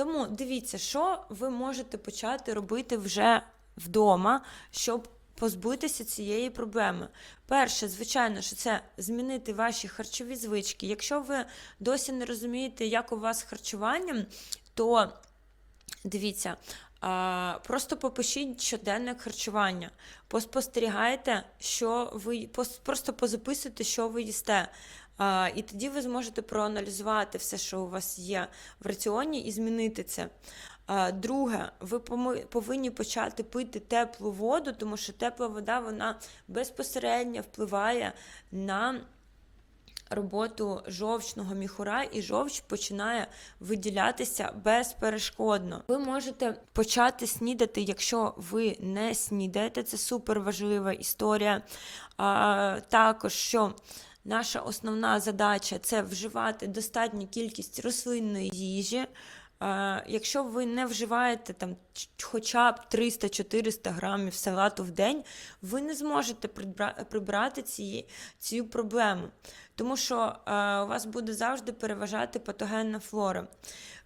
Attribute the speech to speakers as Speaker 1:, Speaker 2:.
Speaker 1: Тому дивіться, що ви можете почати робити вже вдома, щоб позбутися цієї проблеми. Перше, звичайно, що це змінити ваші харчові звички. Якщо ви досі не розумієте, як у вас з харчуванням, то дивіться. Просто попишіть щоденник харчування, поспостерігайте, що ви просто позаписуйте, що ви їсте. І тоді ви зможете проаналізувати все, що у вас є в раціоні, і змінити це. Друге, ви повинні почати пити теплу воду, тому що тепла вода вона безпосередньо впливає на роботу жовчного міхура, і жовч починає виділятися безперешкодно. Ви можете почати снідати, якщо ви не снідаєте. Це супер важлива історія. А, також що. Наша основна задача це вживати достатню кількість рослинної їжі. Якщо ви не вживаєте там хоча б 300-400 грамів салату в день, ви не зможете прибрати ці, цю проблему, тому що у вас буде завжди переважати патогенна флора.